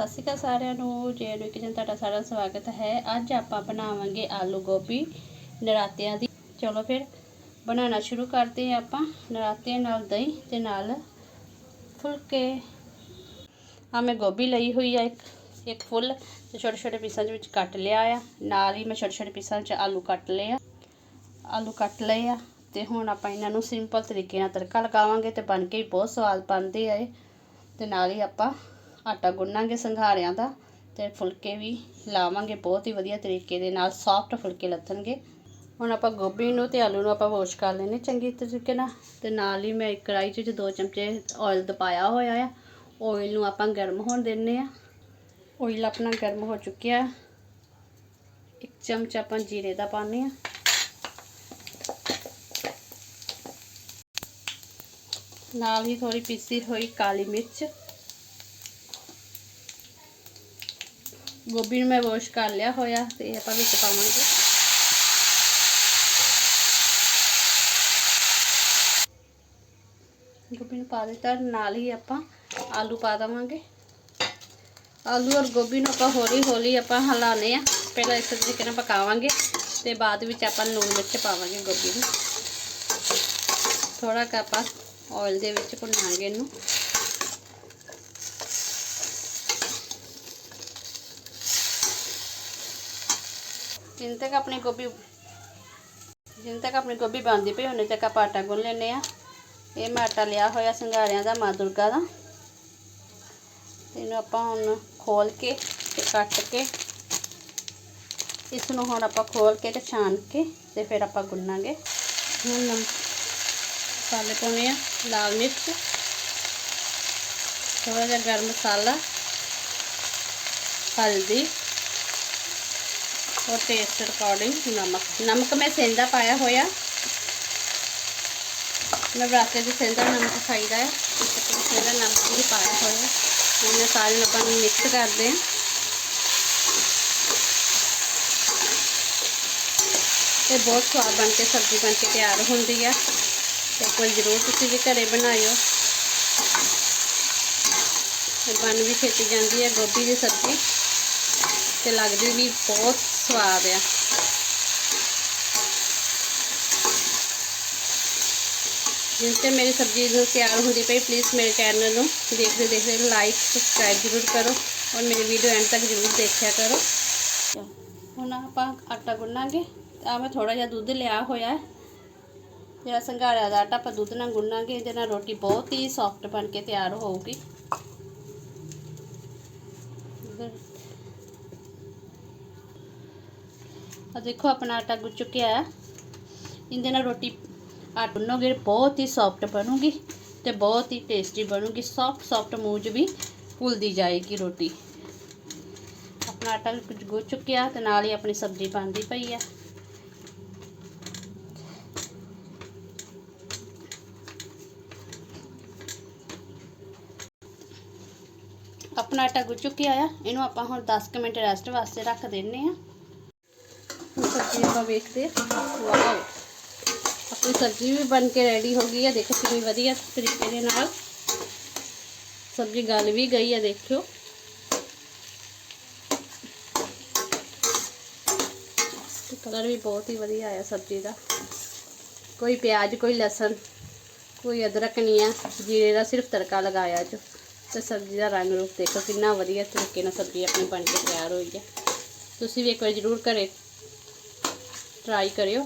ਸਤਿ ਸ਼੍ਰੀ ਅਕਾਲ ਸਾਰਿਆਂ ਨੂੰ ਜੇਨੂ ਕਿਚਨ ਤੁਹਾਡਾ ਸਾਰਾ ਦਾ ਸਵਾਗਤ ਹੈ। ਅੱਜ ਆਪਾਂ ਬਣਾਵਾਂਗੇ ਆਲੂ ਗੋਭੀ ਨਰਾਤਿਆਂ ਦੀ। ਚਲੋ ਫਿਰ, ਬਣਾਉਣਾ ਸ਼ੁਰੂ ਕਰਦੇ ਹਾਂ ਆਪਾਂ ਨਰਾਤਿਆਂ ਨਾਲ ਦਹੀਂ ਤੇ ਨਾਲ ਫੁਲਕੇ। ਆ ਮੈਂ ਗੋਭੀ ਲਈ ਹੋਈ ਆ ਇੱਕ ਇੱਕ ਫੁੱਲ ਤੇ ਛੋਟੇ ਛੋਟੇ ਪੀਸਾਂ ਦੇ ਵਿੱਚ ਕੱਟ ਲਿਆ ਆ। ਨਾਲ ਹੀ ਮੈਂ ਛੋਟੇ ਛੋਟੇ ਪੀਸਾਂ 'ਚ ਆਲੂ ਕੱਟ ਲਏ ਆ। ਆਲੂ ਕੱਟ ਲਏ ਆ ਤੇ ਹੁਣ ਆਪਾਂ ਇਹਨਾਂ ਨੂੰ ਸਿੰਪਲ ਤਰੀਕੇ ਨਾਲ ਤੜਕਾ ਲਗਾਵਾਂਗੇ ਤੇ ਬਣ ਕੇ ਵੀ ਬਹੁਤ ਸਵਾਦ ਬਣਦੇ ਆ ਇਹ। ਤੇ ਨਾਲ ਹੀ ਆਪਾਂ ਆਟਾ ਗੁੰਨਾਂਗੇ ਸੰਘਾਰਿਆਂ ਦਾ ਅਤੇ ਫੁਲਕੇ ਵੀ ਲਾਵਾਂਗੇ ਬਹੁਤ ਹੀ ਵਧੀਆ ਤਰੀਕੇ ਦੇ ਨਾਲ ਸੌਫਟ ਫੁਲਕੇ ਲੱਥਣਗੇ। ਹੁਣ ਆਪਾਂ ਗੋਭੀ ਨੂੰ ਤੇ ਆਲੂ ਨੂੰ ਆਪਾਂ ਵਾਸ਼ ਕਰ ਲੈਣੇ ਚੰਗੀ ਤਰੀਕੇ ਨਾਲ। ਤੇ ਨਾਲ ਹੀ ਮੈਂ ਇੱਕ ਕੜਾਈ 'ਚ ਦੋ ਚਮਚੇ ਆਇਲ ਦਪਾਇਆ ਹੋਇਆ ਆ। ਆਇਲ ਨੂੰ ਆਪਾਂ ਗਰਮ ਹੋਣ ਦਿੰਨੇ ਆ ਆਇਲ ਆਪਣਾ ਗਰਮ ਹੋ ਚੁੱਕਿਆ। ਇੱਕ ਚਮਚ ਆਪਾਂ ਜੀਰੇ ਦਾ ਪਾਉਂਦੇ ਆ ਨਾਲ ਹੀ ਥੋੜੀ ਪੀਸੀ ਹੋਈ ਕਾਲੀ ਮਿਰਚ। ਗੋਭੀ ਨੂੰ ਮੈਂ ਵਾਸ਼ ਕਰ ਲਿਆ ਹੋਇਆ ਤੇ ਆਪਾਂ ਵਿੱਚ ਪਾਵਾਂਗੇ। ਗੋਭੀ ਨੂੰ ਪਾ ਦਿੱਤਾ, ਨਾਲ ਹੀ ਆਪਾਂ ਆਲੂ ਪਾ ਦੇਵਾਂਗੇ। ਆਲੂ ਔਰ ਗੋਭੀ ਨੂੰ ਆਪਾਂ ਹੌਲੀ ਹੌਲੀ ਆਪਾਂ ਹਿਲਾਣੇ ਆ। ਪਹਿਲਾਂ ਇਸ ਤਰੀਕੇ ਨਾਲ ਪਕਾਵਾਂਗੇ ਤੇ ਬਾਅਦ ਵਿੱਚ ਆਪਾਂ ਲੂਣ ਮਿਰਚ ਪਾਵਾਂਗੇ ਗੋਭੀ ਨੂੰ। ਥੋੜਾ ਕ ਆਪਾਂ ਆਇਲ ਦੇ ਵਿੱਚ ਭੁੰਨਾਂਗੇ ਇਹਨੂੰ। ਜਿੰਨ ਤੱਕ ਆਪਣੀ ਗੋਭੀ, ਜਿੰਨ ਤੱਕ ਆਪਣੀ ਗੋਭੀ ਬਣਦੀ ਪਈ ਉਹਨੇ ਤੱਕ ਆਪਾਂ ਆਟਾ ਗੁੰਨ ਲੈਨੇ ਆ ਇਹ ਮੈਂ ਆਟਾ ਲਿਆ ਹੋਇਆ ਸੰਘਾਰਿਆਂ ਦਾ, ਮਾਂ ਦੁਰਗਾ ਦਾ। ਇਹਨੂੰ ਆਪਾਂ ਹੁਣ ਖੋਲ ਕੇ ਤੇ ਕੱਟ ਕੇ ਇਸ ਨੂੰ ਹੁਣ ਆਪਾਂ ਖੋਲ ਕੇ ਤੇ ਛਾਣ ਕੇ ਤੇ ਫਿਰ ਆਪਾਂ ਗੁੰਨਾਂਗੇ। ਹੁਣ ਮਸਾਲੇ ਪਾਉਣੇ ਆ, ਲਾਲ ਮਿਰਚ ਥੋੜਾ ਜਿਹਾ ਗਰਮ ਮਸਾਲਾ, ਹਲਦੀ ਔਰ ਟੇਸਟ ਅਕੋਰਡਿੰਗ ਨਮਕ। ਨਮਕ ਮੈਂ ਸੇਂਦਾ ਪਾਇਆ ਹੋਇਆ। ਮੈਂ ਬਰਾਤੇ ਦੇ ਸੇਂਦਾ ਨਮਕ ਖਾਈਦਾ ਹੈ। ਸੇਂਦਾ ਨਮਕ ਵੀ ਪਾਇਆ ਹੋਇਆ ਹੁਣ ਸਾਰੇ ਲੋਕਾਂ ਨੂੰ ਮਿਕਸ ਕਰਦੇ ਹਾਂ। ਤੇ ਬਹੁਤ ਸਵਾਦ ਬਣ ਕੇ, ਸਬਜ਼ੀ ਬਣ ਕੇ ਤਿਆਰ ਹੁੰਦੀ ਆ ਤੇ ਕੋਈ ਜ਼ਰੂਰ ਤੁਸੀਂ ਵੀ ਘਰੇ ਬਣਾਇਓ। ਬਣ ਵੀ ਖੇਤੀ ਜਾਂਦੀ ਹੈ, ਗੋਭੀ ਦੀ ਸਬਜ਼ੀ। ਤੇ ਲੱਗਦੀ ਵੀ ਬਹੁਤ ਸਵਾਦ ਆ ਜਿਸ ਤੇ ਮੇਰੀ ਸਬਜ਼ੀ ਨੂੰ ਤਿਆਰ ਹੁੰਦੀ ਪਈ ਪਲੀਜ਼ ਮੇਰੇ ਚੈਨਲ ਨੂੰ ਦੇਖਦੇ ਦੇਖਦੇ ਲਾਈਕ ਸਬਸਕ੍ਰਾਈਬ ਜ਼ਰੂਰ ਕਰੋ ਔਰ ਮੇਰੀ ਵੀਡੀਓ ਐਂਡ ਤੱਕ ਜ਼ਰੂਰ ਦੇਖਿਆ ਕਰੋ ਹੁਣ ਆਪਾਂ ਆਟਾ ਗੁੰਨਾਂਗੇ ਆ ਮੈਂ ਥੋੜਾ ਜਿਹਾ ਦੁੱਧ ਲਿਆ ਹੋਇਆ ਜਿਹੜਾ ਸੰਘਾੜਿਆ ਦਾ ਆਟਾ ਆਪਾਂ ਦੁੱਧ ਨਾਲ ਗੁੰਨਾਂਗੇ ਇਹਦੇ ਨਾਲ ਰੋਟੀ ਬਹੁਤ ਹੀ ਸੌਫਟ ਬਣ ਕੇ ਤਿਆਰ ਆ ਦੇਖੋ ਆਪਣਾ ਆਟਾ ਗੁੱਝ ਚੁੱਕਿਆ ਹੈ। ਇਹਦੇ ਨਾਲ ਰੋਟੀ ਆਟਾ ਗੁੰਨੋਗੇ, ਬਹੁਤ ਹੀ ਸੌਫਟ ਬਣੂਗੀ ਤੇ ਬਹੁਤ ਹੀ ਟੇਸਟੀ ਬਣੂਗੀ। ਸੌਫਟ ਸੌਫਟ ਮੂੰਹ 'ਚ ਵੀ ਫੁੱਲਦੀ ਜਾਏਗੀ ਰੋਟੀ। ਆਪਣਾ ਆਟਾ ਕੁਝ ਗੁੱਝ ਚੁੱਕਿਆ ਤੇ ਨਾਲ ਹੀ ਆਪਣੀ ਸਬਜ਼ੀ ਬਣਦੀ ਪਈ ਆ ਆਪਣਾ ਆਟਾ ਗੁੱਝ ਚੁੱਕਿਆ ਆ। ਇਹਨੂੰ ਆਪਾਂ ਹੁਣ 10 ਮਿੰਟ ਰੈਸਟ ਵਾਸਤੇ ਰੱਖ ਦਿੰਨੇ ਆ ਸਬਜ਼ੀ ਆਪਾਂ ਵੇਖਦੇ ਵਾਓ ਆਪਣੀ ਸਬਜ਼ੀ ਵੀ ਬਣ ਕੇ ਰੈਡੀ ਹੋ ਗਈ ਹੈ ਦੇਖੋ ਕਿੰਨੀ ਵਧੀਆ ਤਰੀਕੇ ਦੇ ਨਾਲ ਸਬਜ਼ੀ ਗਲ ਵੀ ਗਈ ਹੈ ਦੇਖਿਓ ਕਲਰ ਵੀ ਬਹੁਤ ਹੀ ਵਧੀਆ ਆਇਆ ਸਬਜ਼ੀ ਦਾ ਕੋਈ ਪਿਆਜ਼ ਕੋਈ ਲਸਣ ਕੋਈ ਅਦਰਕ ਨਹੀਂ ਆ ਜੀਰੇ ਦਾ ਸਿਰਫ ਤੜਕਾ ਲਗਾਇਆ ਜੋ ਤੇ ਸਬਜ਼ੀ ਦਾ ਰੰਗ ਰੂਪ ਦੇਖੋ ਕਿੰਨਾ ਵਧੀਆ ਤਰੀਕੇ ਨਾਲ ਸਬਜ਼ੀ ਆਪਣੀ ਬਣ ਕੇ ਤਿਆਰ ਹੋਈ ਹੈ ਤੁਸੀਂ ਵੀ ਇੱਕ ਵਾਰ ਜ਼ਰੂਰ ਘਰੇ ਟਰਾਈ ਕਰਿਓ।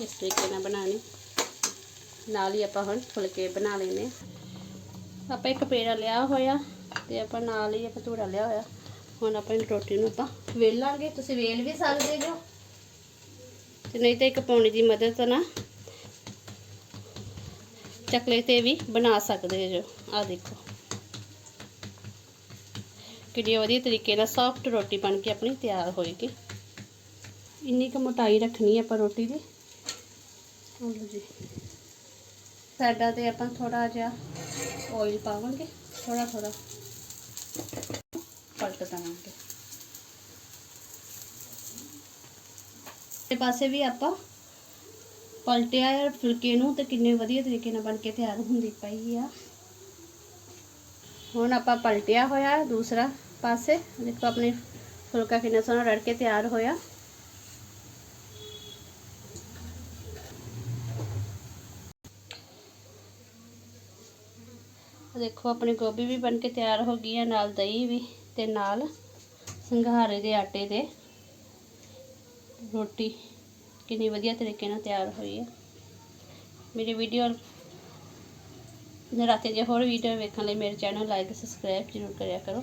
ਇਸ ਤਰੀਕੇ ਨਾਲ ਬਣਾਣੀ ਨਾਲ ਹੀ ਆਪਾਂ ਹੁਣ ਫੁਲਕੇ ਬਣਾ ਲੈਨੇ ਆਪਾਂ ਇੱਕ ਪੇੜਾ ਲਿਆ ਹੋਇਆ ਤੇ ਆਪਾਂ ਨਾਲ ਹੀ ਆਪਾਂ ਧੂੜਾ ਲਿਆ ਹੋਇਆ। ਹੁਣ ਆਪਾਂ ਇਹ ਰੋਟੀ ਨੂੰ ਆਪਾਂ ਵੇਲਾਂਗੇ। ਤੁਸੀਂ ਵੇਲ ਵੀ ਸਕਦੇ ਜੋ। ਤੇ ਨਹੀਂ ਤਾਂ ਇੱਕ ਪੌਣੀ ਦੀ ਮਦਦ ਨਾਲ ਚਕਲੇ ਤੇ ਵੀ ਬਣਾ ਸਕਦੇ ਜੋ। ਆ ਦੇਖੋ। ਕਿੰਨੀ ਵਧੀਆ ਤਰੀਕੇ ਨਾਲ ਸੌਫਟ ਰੋਟੀ ਬਣ ਕੇ ਆਪਣੀ ਤਿਆਰ ਹੋਏਗੀ। ਇੰਨੀ ਕੁ ਮੋਟਾਈ ਰੱਖਣੀ ਹੈ ਆਪਾਂ ਰੋਟੀ ਦੀ। ਲਓ ਜੀ। ਸਾਡਾ ਤੇ ਆਪਾਂ ਥੋੜਾ ਜਿਹਾ ਆਇਲ ਪਾਵਾਂਗੇ ਥੋੜਾ ਥੋੜਾ ਪਲਟ ਦਵਾਂਗੇ। ਤੇ ਪਾਸੇ ਵੀ ਆਪਾਂ ਪਲਟਿਆ ਹੈ ਫੁਲਕੇ ਨੂੰ ਤੇ ਕਿੰਨੇ ਵਧੀਆ ਤਰੀਕੇ ਨਾਲ ਬਣ ਕੇ ਤਿਆਰ ਹੁੰਦੀ ਪਈ ਆ। ਹੁਣ ਆਪਾਂ ਪਲਟਿਆ ਹੋਇਆ ਦੂਸਰਾ ਪਾਸੇ। ਦੇਖੋ ਆਪਣੇ ਫੁਲਕਾ ਕਿੰਨਾ ਸੋਹਣਾ ਰੜ ਕੇ ਤਿਆਰ ਹੋਇਆ। ਦੇਖੋ, ਆਪਣੀ ਗੋਭੀ ਵੀ ਬਣ ਕੇ ਤਿਆਰ ਹੋ ਗਈ ਹੈ ਨਾਲ ਦਹੀਂ ਵੀ ਤੇ ਨਾਲ ਸੰਘਾਰੇ ਦੇ ਆਟੇ ਦੇ। ਰੋਟੀ ਕਿੰਨੀ ਵਧੀਆ ਤਰੀਕੇ ਨਾਲ ਤਿਆਰ ਹੋਈ ਹੈ ਮੇਰੀ ਵੀਡੀਓ ਨਰਾਤੇ ਦੀਆਂ ਹੋਰ ਵੀਡੀਓ ਵੇਖਣ ਲਈ ਮੇਰੇ ਚੈਨਲ ਲਾਈਕ ਸਬਸਕ੍ਰਾਈਬ ਜ਼ਰੂਰ ਕਰਿਆ ਕਰੋ।